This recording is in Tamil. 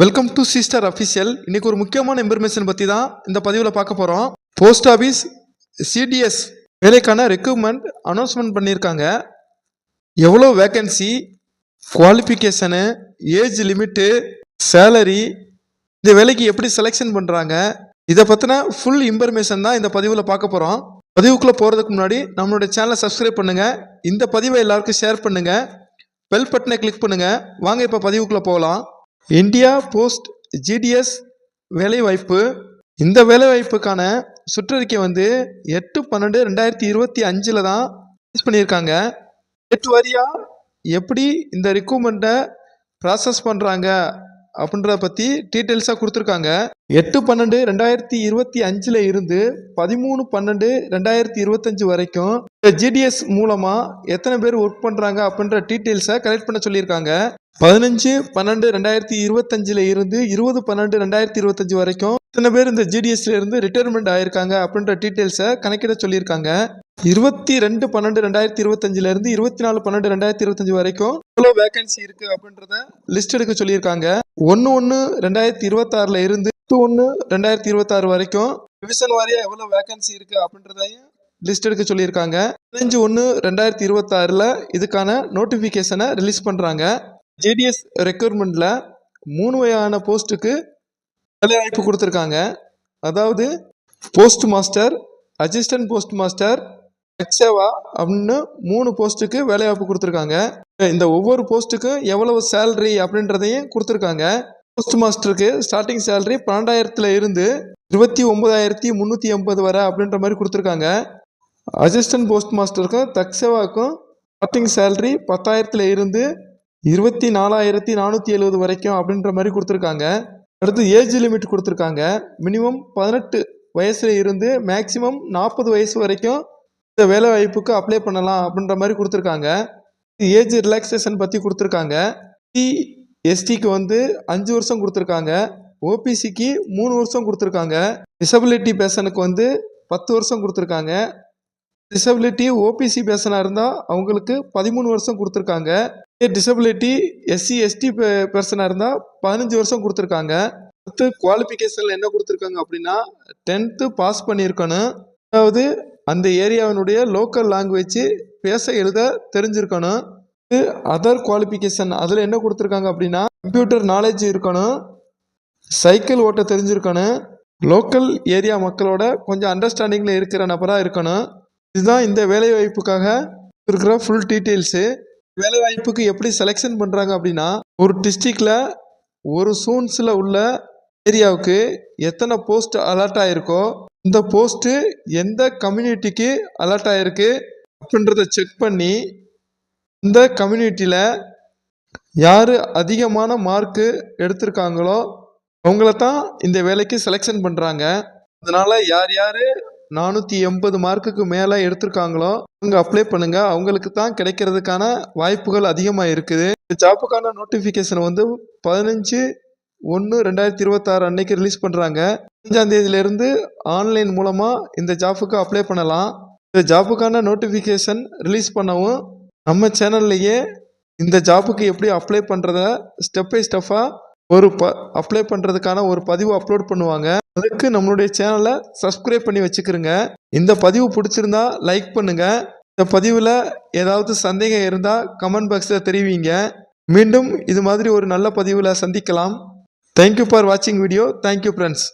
வெல்கம் டு சிஸ்டர் அஃபிஷியல் இன்னைக்கு ஒரு முக்கியமான இன்ஃபர்மேஷன் பற்றி தான் இந்த பதிவில் பார்க்க போகிறோம் போஸ்ட் ஆஃபீஸ் சிடிஎஸ் வேலைக்கான ரெக்யூப்மெண்ட் அனௌன்ஸ்மெண்ட் பண்ணியிருக்காங்க. எவ்வளோ vacancy qualification age limit salary இந்த வேலைக்கு எப்படி செலெக்ஷன் பண்ணுறாங்க இதை பற்றின ஃபுல் இன்ஃபர்மேஷன் தான் இந்த பதிவில் பார்க்க போகிறோம் பதிவுக்குள்ளே போகிறதுக்கு முன்னாடி நம்மளோட சேனலை சப்ஸ்கிரைப் பண்ணுங்கள் இந்த பதிவை எல்லாருக்கும் ஷேர் பண்ணுங்கள் பெல் பட்டனை கிளிக் பண்ணுங்கள் வாங்க இப்போ பதிவுக்குள்ளே போகலாம். இந்தியா போஸ்ட் ஜிடிஎஸ் வேலைவாய்ப்பு. இந்த வேலைவாய்ப்புக்கான சுற்றறிக்கை வந்து எட்டு பன்னெண்டு ரெண்டாயிரத்தி இருபத்தி அஞ்சில் தான் ரிலீஸ் பண்ணியிருக்காங்க. எட்டு வரியாக எப்படி இந்த ரெக்ரூட்மெண்ட்டை ப்ராசஸ் பண்ணுறாங்க அப்படின்றத பற்றி டீட்டெயில்ஸாக கொடுத்துருக்காங்க. எட்டு பன்னெண்டு ரெண்டாயிரத்தி இருபத்தி அஞ்சில் இருந்து பதிமூணு பன்னெண்டு ரெண்டாயிரத்தி இருபத்தஞ்சு வரைக்கும் இந்த ஜிடிஎஸ் மூலமாக எத்தனை பேர் ஒர்க் பண்ணுறாங்க அப்படின்ற டீட்டெயில்ஸை கலெக்ட் பண்ண சொல்லியிருக்காங்க. பதினஞ்சு பன்னெண்டு ரெண்டாயிரத்தி இருபத்தஞ்சில் இருந்து இருபது பன்னெண்டு ரெண்டாயிரத்தி இருபத்தஞ்சு வரைக்கும் இத்தனை பேர் இந்த ஜிடிஎஸ்ல இருந்து ரிட்டையர்மெண்ட் ஆயிருக்காங்க அப்படின்ற டீட்டெயில்ஸை கணக்கிட சொல்லியிருக்காங்க. இருபத்தி ரெண்டு பன்னெண்டு ரெண்டாயிரத்தி இருபத்தஞ்சுல இருந்து இருபத்தி நாலு பன்னெண்டு ரெண்டாயிரத்தி இருபத்தஞ்சு வரைக்கும் எவ்வளோ வேகன்சி இருக்கு அப்படின்றத லிஸ்ட் எடுக்க சொல்லியிருக்காங்க. ஒன்று ஒன்று ரெண்டாயிரத்தி இருபத்தாறுல இருந்து ஒன்று ரெண்டாயிரத்தி இருபத்தாறு வரைக்கும் டிவிஷன் வாரியா எவ்வளோ வேகன்சி இருக்கு அப்படின்றதையும் லிஸ்ட் எடுக்க சொல்லியிருக்காங்க. பதினஞ்சு ஒன்று ரெண்டாயிரத்தி இருபத்தாறில் இதுக்கான நோட்டிஃபிகேஷனை ரிலீஸ் பண்ணுறாங்க ஜேடிஎஸ் ரெக்யூர்மெண்ட்டில் மூணு வகையான போஸ்ட்டுக்கு வேலைவாய்ப்பு கொடுத்துருக்காங்க. அதாவது post master assistant post master எக்ஸேவா அப்படின்னு மூணு போஸ்ட்டுக்கு வேலைவாய்ப்பு கொடுத்துருக்காங்க. இந்த ஒவ்வொரு போஸ்ட்டுக்கும் எவ்வளவு சேலரி அப்படின்றதையும் கொடுத்துருக்காங்க. போஸ்ட் மாஸ்டருக்கு ஸ்டார்டிங் சேலரி பன்னெண்டாயிரத்துல இருந்து இருபத்தி ஒன்பதாயிரத்தி முந்நூற்றி எண்பது வரை அப்படின்ற மாதிரி கொடுத்துருக்காங்க. அசிஸ்டன்ட் போஸ்ட் மாஸ்டருக்கும் தக்சேவாக்கும் ஸ்டார்டிங் சேலரி பத்தாயிரத்துல இருந்து இருபத்தி நாலாயிரத்தி நானூற்றி எழுபது வரைக்கும் அப்படின்ற மாதிரி கொடுத்துருக்காங்க. அடுத்து ஏஜ் லிமிட் கொடுத்துருக்காங்க. மினிமம் பதினெட்டு வயசுல இருந்து மேக்ஸிமம் நாற்பது வயசு வரைக்கும் இந்த வேலை வாய்ப்புக்கு அப்ளை பண்ணலாம் அப்படின்ற மாதிரி கொடுத்துருக்காங்க. ஏஜ் ரிலாக்ஸேஷன் பற்றி கொடுத்துருக்காங்க. டி எஸ்டிக்கு வந்து அஞ்சு வருஷம் கொடுத்துருக்காங்க. ஓபிசிக்கு மூணு வருஷம் கொடுத்துருக்காங்க. டிசபிலிட்டி பேஷனுக்கு வந்து பத்து வருஷம் கொடுத்துருக்காங்க. டிசபிலிட்டி ஓபிசி பேஷனாக இருந்தால் அவங்களுக்கு பதிமூணு வருஷம் கொடுத்துருக்காங்க. டிசபிலிட்டி எஸ்சி எஸ்டி பர்சனாக இருந்தால் பதினஞ்சு வருஷம் கொடுத்துருக்காங்க. அடுத்து குவாலிஃபிகேஷனில் என்ன கொடுத்துருக்காங்க அப்படின்னா டென்த்து பாஸ் பண்ணியிருக்கணும். அதாவது அந்த ஏரியாவினுடைய லோக்கல் லாங்குவேஜ் பேச எழுத தெரிஞ்சிருக்கணும். அதர் குவாலிஃபிகேஷன் அதில் என்ன கொடுத்துருக்காங்க அப்படின்னா கம்ப்யூட்டர் நாலேஜ் இருக்கணும். சைக்கிள் ஓட்ட தெரிஞ்சிருக்கணும். லோக்கல் ஏரியா மக்களோட கொஞ்சம் அண்டர்ஸ்டாண்டிங்கில் இருக்கிற நபராக இருக்கணும். இதுதான் இந்த வேலைவாய்ப்புக்காக இருக்கிற ஃபுல் டீட்டெயில்ஸு வேலைவாய்ப்புக்கு எப்படி செலெக்ஷன் பண்ணுறாங்க அப்படின்னா ஒரு டிஸ்ட்ரிக்டில் ஒரு சூன்ஸில் உள்ள ஏரியாவுக்கு எத்தனை போஸ்ட் அலர்ட் ஆகிருக்கோ இந்த போஸ்ட்டு எந்த கம்யூனிட்டிக்கு அலர்ட் ஆகிருக்கு அப்படின்றத செக் பண்ணி இந்த கம்யூனிட்டியில் யார் அதிகமான மார்க்கு எடுத்திருக்காங்களோ அவங்கள தான் இந்த வேலைக்கு செலெக்ஷன் பண்ணுறாங்க அதனால் யார் யார் நானூற்றி எண்பது மார்க்குக்கு மேலே எடுத்திருக்காங்களோ அவங்க அப்ளை பண்ணுங்க. அவங்களுக்கு தான் கிடைக்கிறதுக்கான வாய்ப்புகள் அதிகமாக இருக்குது. இந்த ஜாப்புக்கான நோட்டிஃபிகேஷன் வந்து பதினஞ்சு ஒன்று ரெண்டாயிரத்தி இருபத்தாறு அன்னைக்கு ரிலீஸ் பண்ணுறாங்க அஞ்சாம் தேதியிலேருந்து ஆன்லைன் மூலமாக இந்த ஜாப்புக்கு அப்ளை பண்ணலாம். இந்த ஜாப்புக்கான நோட்டிஃபிகேஷன் ரிலீஸ் பண்ணவும் நம்ம சேனல்லையே இந்த ஜாப்புக்கு எப்படி அப்ளை பண்ணுறத ஸ்டெப் பை ஸ்டெப்பாக ஒரு ப அப்ளை பண்ணுறதுக்கான ஒரு பதிவு அப்லோட் பண்ணுவாங்க. அதுக்கு நம்மளுடைய சேனலை சப்ஸ்கிரைப் பண்ணி வச்சுக்கிறோங்க இந்த பதிவு பிடிச்சிருந்தா லைக் பண்ணுங்க. இந்த பதிவில் ஏதாவது சந்தேகம் இருந்தால் கமெண்ட் பாக்ஸில் தெரிவிங்க. மீண்டும் இது மாதிரி ஒரு நல்ல பதிவில் சந்திக்கலாம். தேங்க்யூ ஃபார் வாட்சிங் வீடியோ தேங்க்யூ ஃப்ரெண்ட்ஸ்